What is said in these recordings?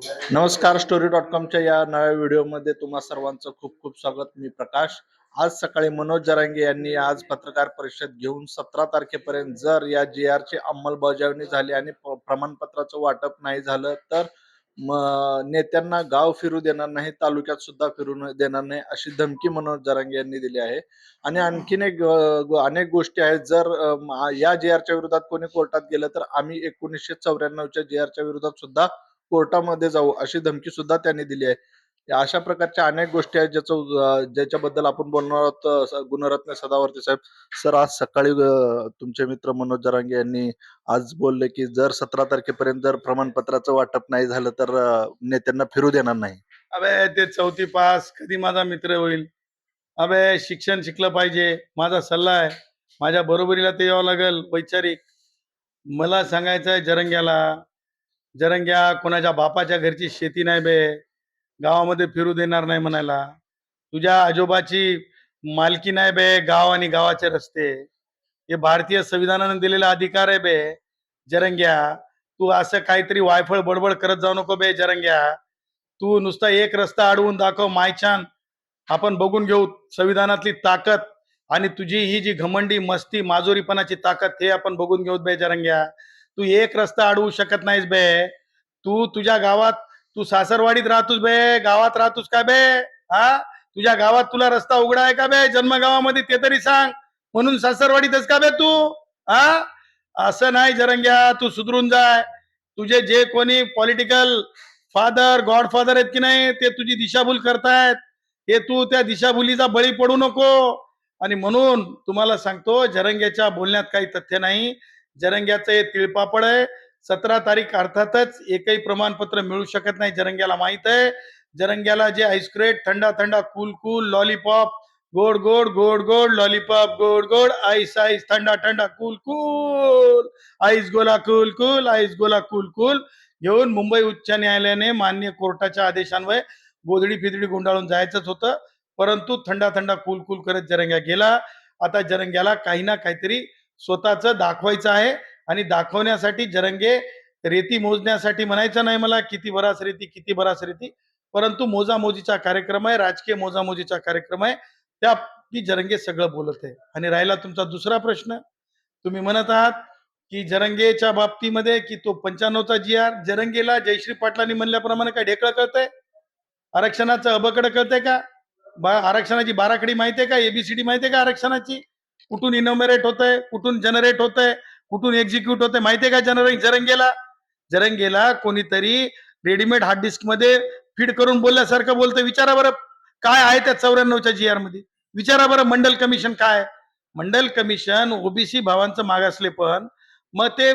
नमस्कार story dot कॉमच्या या नव्या व्हिडिओमध्ये तुम्हा सर्वांचं खूप खूप स्वागत. मी प्रकाश. आज सकाळी मनोज जरांगे यांनी आज पत्रकार परिषद घेऊन सतरा तारखेपर्यंत जर या जी आरची अंमलबजावणी झाली आणि प्रमाणपत्राचं वाटप नाही झालं तर नेत्यांना गाव फिरू देणार नाही तालुक्यात सुद्धा फिरू देणार नाही अशी धमकी मनोज जरांगे यांनी दिली आहे. आणि आणखीन एक अनेक गोष्टी आहेत. जर या जी आरच्या विरोधात कोणी कोर्टात गेलं तर आम्ही एकोणीसशे चौऱ्याण्णवच्या जी आरच्या विरोधात सुद्धा कोर्टामध्ये जाऊ अशी धमकी सुद्धा त्यांनी दिली आहे. अशा प्रकारच्या अनेक गोष्टी आहेत ज्याचं ज्याच्याबद्दल आपण बोलणार आहोत गुणरत्न सदावर्ती साहेब. सर आज सकाळी तुमचे मित्र मनोज जरांगे यांनी आज बोलले की जर सतरा तारखेपर्यंत जर प्रमाणपत्राचं वाटप नाही झालं तर नेत्यांना फिरू देणार नाही. अबे ते चौथी पास कधी माझा मित्र होईल? अबे शिक्षण शिकलं पाहिजे माझा सल्ला आहे. माझ्या बरोबरीला ते यावं लागेल वैचारिक. मला सांगायचं आहे जरंग्याला जरंग्या कोणाच्या बापाच्या घरची शेती नाही बे. गावामध्ये फिरू देणार नाही म्हणायला. तुझ्या आजोबाची मालकी नाही बे गाव आणि गावाचे रस्ते. हे भारतीय संविधानाने दिलेला अधिकार आहे बे. जरंग्या तू असं काहीतरी वायफळ बडबड करत जाऊ नको बे जरंग्या. तू नुसता एक रस्ता अडवून दाखव मायछान. आपण बघून घेऊ संविधानातली ताकद आणि तुझी ही जी घमंडी मस्ती माजोरीपणाची ताकद हे आपण बघून घेऊ बे जरंग्या. तू एक रस्ता अडवू शकत नाहीस बे. तू तुझ्या गावात तू सासरवाडीत राहतोस बे. गावात राहतोस का बे? हा? तुझ्या गावात तुला रस्ता उघडा आहे का बे? जन्मगावामध्ये ते तरी सांग. म्हणून सासरवाडीतच का बे तू? हा? असं नाही जरंग्या. तू सुधरून जाय. तुझे जे कोणी पॉलिटिकल फादर गॉडफादर आहेत की नाही ते तुझी दिशाभूल करतायत. हे तू त्या दिशाभूलीचा बळी पडू नको. आणि म्हणून तुम्हाला सांगतो जरंग्याच्या बोलण्यात काही तथ्य नाही. जरंग्याचं हे तिळपापड आहे. सतरा तारीख अर्थातच एकही प्रमाणपत्र मिळू शकत नाही जरंग्याला माहीत आहे. जरंग्याला जे आईस्क्रेट थंडा थंडा कूल कूल लॉलीपॉप गोड गोड गोड गोड लॉलीपॉप गोड गोड आईस आईस थंडा थंडा कूल कूल आईस गोला कूल कूल आईस गोला कूल कूल घेऊन मुंबई उच्च न्यायालयाने मान्य कोर्टाच्या आदेशान्वये गोधडी फिदडी गुंडाळून जायचंच होतं. परंतु थंडा थंडा कूल कूल करत जरंग्या गेला. आता जरंग्याला काही ना काहीतरी स्वतःच दाखवायचं आहे आणि दाखवण्यासाठी जरंगे रेती मोजण्यासाठी म्हणायचं नाही मला किती बरास रेती किती बरास रेती. परंतु मोजामोजीचा कार्यक्रम आहे राजकीय मोजामोजीचा कार्यक्रम आहे. त्या की जरंगे सगळं बोलत आहे. आणि राहिला तुमचा दुसरा प्रश्न. तुम्ही म्हणत आहात की जरंगेच्या बाबतीमध्ये की तो पंच्याण्णवचा जी आर जरंगेला जयश्री पाटलांनी म्हणल्याप्रमाणे काय ढेकळं कळतंय? आरक्षणाचं अबकडं कळतंय का? बा आरक्षणाची बाराखडी माहितीये का? एबीसीडी माहितीये का आरक्षणाची? कुठून इनोमरेट होतंय कुठून जनरेट होतंय कुठून एक्झिक्यूट होतंय माहितीये का जनरेट जरंगेला. जरंगेला कोणीतरी रेडीमेड हार्ड डिस्कमध्ये फीड करून बोलल्यासारखं बोलतं विचारा बरं काय आहे त्या चौऱ्याण्णवच्या जी आरमध्ये? विचारा बरं मंडल कमिशन काय? मंडल कमिशन ओबीसी भावांचं मागासले पण मग ते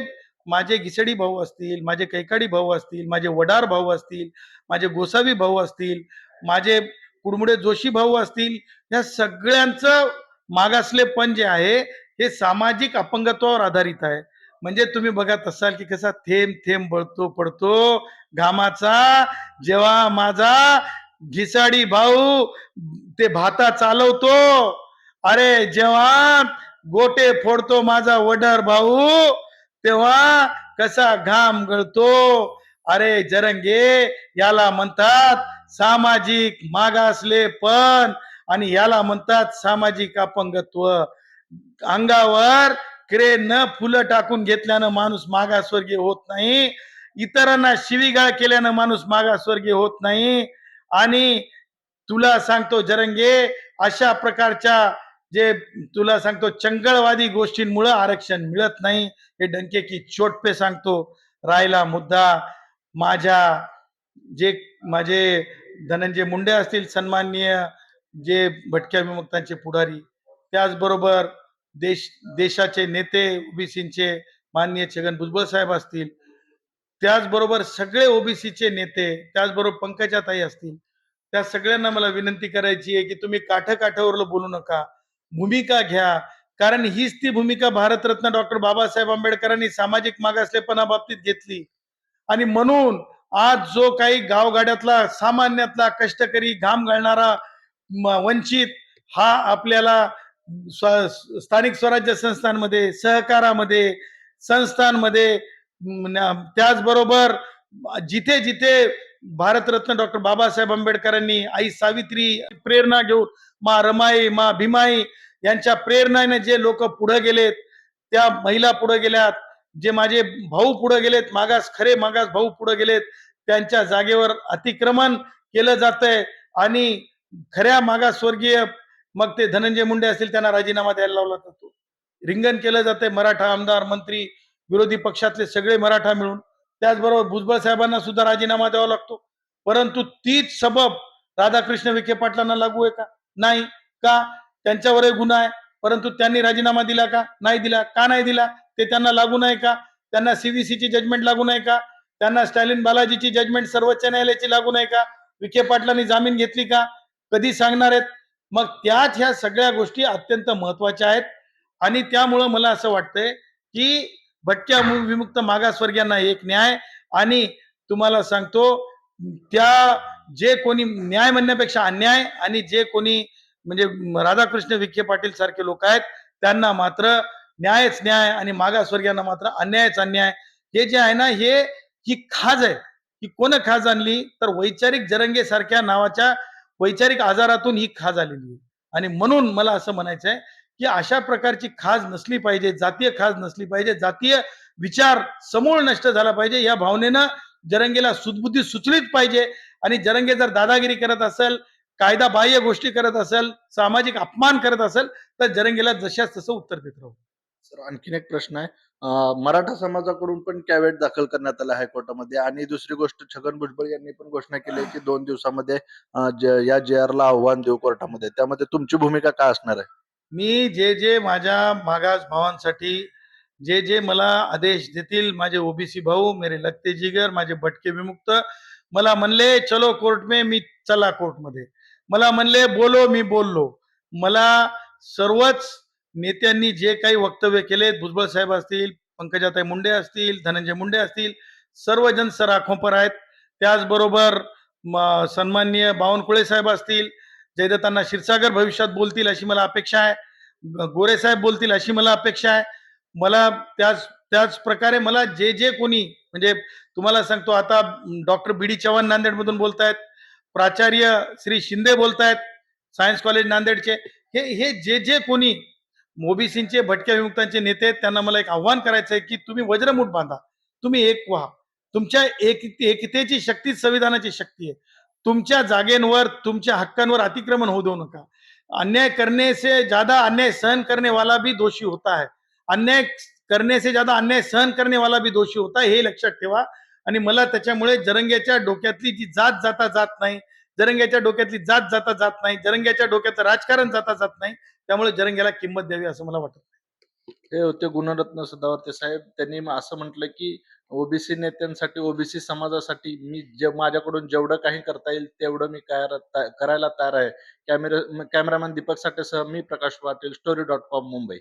माझे घिसडी भाऊ असतील माझे कैकाडी भाऊ असतील माझे वडार भाऊ असतील माझे गोसावी भाऊ असतील माझे कुडमुडे जोशी भाऊ असतील या सगळ्यांचं मागासलेपण जे आहे हे सामाजिक अपंगत्वावर आधारित आहे. म्हणजे तुम्ही बघत असाल की कसा थेंब थेंब बळतो पडतो घामाचा जेव्हा माझा घिसाडी भाऊ ते भाता चालवतो अरे जेव्हा गोटे फोडतो माझा वडर भाऊ तेव्हा कसा घाम गळतो. अरे जरंगे याला म्हणतात सामाजिक मागासले पण आणि याला म्हणतात सामाजिक अपंगत्व. अंगावर क्रे न फुलं टाकून घेतल्यानं माणूस मागासवर्गीय होत नाही. इतरांना शिवीगाळ केल्यानं माणूस मागासवर्गीय होत नाही. आणि तुला सांगतो जरंगे अशा प्रकारच्या जे तुला सांगतो चंगळवादी गोष्टींमुळे आरक्षण मिळत नाही. हे डंके की चोटपे सांगतो. राहिला मुद्दा. माझ्या जे माझे धनंजय मुंडे असतील सन्माननीय जे भटक्या विमुक्तांचे पुढारी त्याचबरोबर देश देशाचे नेते ओबीसीचे माननीय छगन भुजबळ साहेब असतील त्याचबरोबर सगळे ओबीसीचे नेते त्याचबरोबर पंकजाताई असतील त्या सगळ्यांना मला विनंती करायची आहे की तुम्ही काठाकाठावर बोलू नका भूमिका घ्या. कारण हीच ती भूमिका भारतरत्न डॉक्टर बाबासाहेब आंबेडकरांनी सामाजिक मागासलेपणाबाबतीत घेतली. आणि म्हणून आज जो काही गावगाड्यातला सामान्यातला कष्टकरी घाम घालणारा वंचित हा आपल्याला स्व- स्थानिक स्वराज्य संस्थांमध्ये सहकारामध्ये संस्थांमध्ये न- त्याचबरोबर जिथे जिथे भारतरत्न डॉक्टर बाबासाहेब आंबेडकरांनी आई सावित्री प्रेरणा घेऊन मा रमाई मा भीमाई यांच्या प्रेरणाने जे लोक पुढे गेलेत त्या महिला पुढे गेल्यात जे माझे भाऊ पुढे गेलेत मागास खरे मागास भाऊ पुढे गेलेत त्यांच्या जागेवर अतिक्रमण केलं जातंय आणि खऱ्या मागासवर्गीय मग ते धनंजय मुंडे असतील त्यांना राजीनामा द्यायला लावला जातो. रिंगण केलं जातंय मराठा आमदार मंत्री विरोधी पक्षातले सगळे मराठा मिळून. त्याचबरोबर भुजबळ साहेबांना सुद्धा राजीनामा द्यावा लागतो. परंतु तीच सबब राधाकृष्ण विखे पाटलांना लागू आहे का? नाही. का? त्यांच्यावरही गुन्हा आहे. परंतु त्यांनी राजीनामा दिला का? नाही दिला. का नाही दिला? ते त्यांना लागू नाही का? त्यांना सीबीसीची जजमेंट लागू नाही का? त्यांना स्टॅलिन बालाजीची जजमेंट सर्वोच्च न्यायालयाची लागू नाही का? विखे पाटलांनी जामीन घेतली का? कधी सांगणार आहेत? मग त्याच ह्या सगळ्या गोष्टी अत्यंत महत्त्वाच्या आहेत. आणि त्यामुळं मला असं वाटतंय की भटक्या विमुक्त मागासवर्गीयांना एक न्याय आणि तुम्हाला सांगतो त्या जे कोणी न्याय म्हणण्यापेक्षा अन्याय आणि जे कोणी म्हणजे राधाकृष्ण विखे पाटील सारखे लोक आहेत त्यांना मात्र न्यायच न्याय आणि मागासवर्गीयांना मात्र अन्यायच अन्याय. हे जे आहे ना हे ही खाज आहे. की कोण खाज आणली? तर वैचारिक जरंगे सारख्या नावाच्या वैचारिक आजारातून ही खाज आलेली आहे. आणि म्हणून मला असं म्हणायचं आहे की अशा प्रकारची खाज नसली पाहिजे जातीय खाज नसली पाहिजे जातीय विचार समूळ नष्ट झाला पाहिजे या भावनेनं जरंगेला सुदबुद्धी सुचलीच पाहिजे. आणि जरंगे जर दादागिरी करत असेल कायदा बाह्य गोष्टी करत असेल सामाजिक अपमान करत असेल तर जरंगेला जशाच तसं उत्तर देत राहू. सर आणखीन एक प्रश्न आहे. मराठा समाजाकडून पण कॅवेट दाखल करण्यात आला हायकोर्टामध्ये आणि दुसरी गोष्ट छगन भुजबळ यांनी पण घोषणा केली आहे की दोन दिवसामध्ये या जे ला आव्हान देऊ कोर्टामध्ये. त्यामध्ये तुमची भूमिका काय असणार आहे? मी जे जे माझ्या मागास भावांसाठी जे जे मला आदेश देतील माझे ओबीसी भाऊ मेरे लगते जिगर माझे भटके विमुक्त मला म्हणले चलो कोर्ट में मी चला कोर्टमध्ये. मला म्हणले बोलो मी बोललो. मला सर्वच नेत्यांनी जे काही वक्तव्य केले भुजबळ साहेब असतील पंकजाताई मुंडे असतील धनंजय मुंडे असतील सर्वजण सर आखोपर आहेत. त्याचबरोबर म- सन्माननीय बावनकुळे साहेब असतील जयदत्तांना क्षीरसागर भविष्यात बोलतील अशी मला अपेक्षा आहे. गोरे साहेब बोलतील अशी मला अपेक्षा आहे. मला त्याच त्याच प्रकारे मला जे जे कोणी म्हणजे तुम्हाला सांगतो आता डॉक्टर बी डी चव्हाण नांदेडमधून बोलतायत प्राचार्य श्री शिंदे बोलतायत सायन्स कॉलेज नांदेडचे हे हे जे जे कोणी ओबीसीचे भटक्या विमुक्तांचे नेते त्यांना मला एक आव्हान करायचं आहे की तुम्ही वज्रमूठ बांधा. तुम्ही एक व्हा. तुमच्या एक एकतेची शक्ती संविधानाची शक्ती आहे. तुमच्या जागेंवर तुमच्या हक्कांवर अतिक्रमण होऊ देऊ नका. अन्याय करने से ज्यादा अन्याय सहन करने वाला भी दोषी होता है अन्याय करने से ज्यादा अन्याय सहन करने वाला भी दोषी होता है हे लक्षात ठेवा. आणि मला त्याच्यामुळे जरंग्याच्या डोक्यातली जी जात जाता जात नाही जरंग्याच्या डोक्यातली जात जाता जात नाही जरंग्याच्या डोक्याचं राजकारण जाता जात नाही त्यामुळे जरंग्याला किंमत द्यावी असं मला वाटत. हे होते गुणरत्न सदावर्ते साहेब. त्यांनी असं म्हटलं की ओबीसी नेत्यांसाठी ओबीसी समाजासाठी मी जे माझ्याकडून जेवढं काही करता येईल तेवढं मी काय करायला तयार आहे. कॅमेरा कॅमेरामॅन दीपक साठेसह मी Prakash Patil story dot com Mumbai.